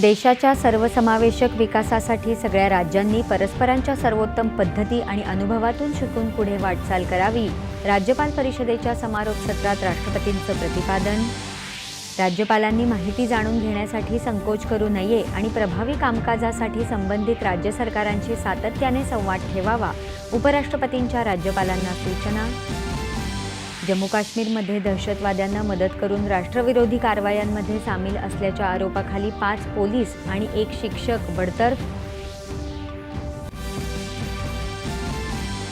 देशाच्या सर्वसमावेशक विकासासाठी सगळ्या राज्यांनी परस्परांच्या सर्वोत्तम पद्धती आणि अनुभवातून शिकून पुढे वाटचाल करावी. राज्यपाल परिषदेच्या समारोप सत्रात राष्ट्रपतींचं प्रतिपादन. राज्यपालांनी माहिती जाणून घेण्यासाठी संकोच करू नये आणि प्रभावी कामकाजासाठी संबंधित राज्य सरकारांशी सातत्याने संवाद ठेवावा. उपराष्ट्रपतींच्या राज्यपालांना सूचना. जम्मू काश्मीरमध्ये दहशतवाद्यांना मदत करून राष्ट्रविरोधी कारवायांमध्ये सामील असल्याच्या आरोपाखाली पाच पोलीस आणि एक शिक्षक बडतर्फ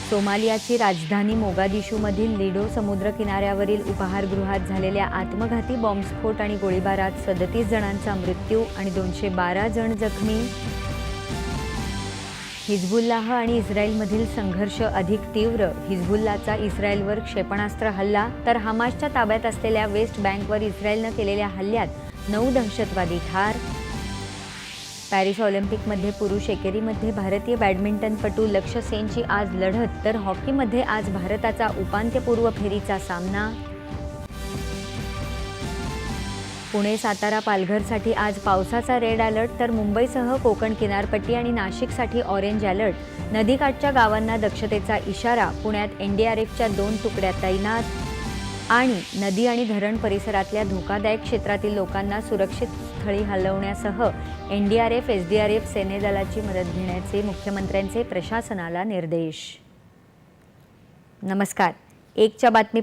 सोमालियाची राजधानी मोगादिशूमधील लिडो समुद्र किनाऱ्यावरील उपाहारगृहात झालेल्या आत्मघाती बॉम्बस्फोट आणि गोळीबारात सदतीस जणांचा मृत्यू आणि दोनशे बारा जण जखमी हिजबुल्लाह आणि इस्रायलमधील संघर्ष अधिक तीव्र. हिजबुल्लाचा इस्रायलवर क्षेपणास्त्र हल्ला तर हमासच्या ताब्यात असलेल्या वेस्ट बँकवर इस्रायलनं केलेल्या हल्ल्यात नऊ दहशतवादी ठार. पॅरिस ऑलिम्पिकमध्ये पुरुष एकेरीमध्ये भारतीय बॅडमिंटनपटू लक्ष्य सेनची आज लढत तर हॉकीमध्ये आज भारताचा उपांत्यपूर्व फेरीचा सामना. पुणे सातारा पालघरसाठी आज पावसाचा रेड अलर्ट तर मुंबईसह कोकण किनारपट्टी आणि नाशिकसाठी ऑरेंज अलर्ट. नदीकाठच्या गावांना दक्षतेचा इशारा पुण्यात एनडीआरएफच्या दोन तुकड्या तैनात. आणि नदी आणि धरण परिसरातल्या धोकादायक क्षेत्रातील लोकांना सुरक्षित स्थळी हलवण्यासह एनडीआरएफ एसडीआरएफ सेनेदलाची मदत घेण्याचे मुख्यमंत्र्यांचे प्रशासनाला निर्देश. नमस्कार. एकच्या बातमी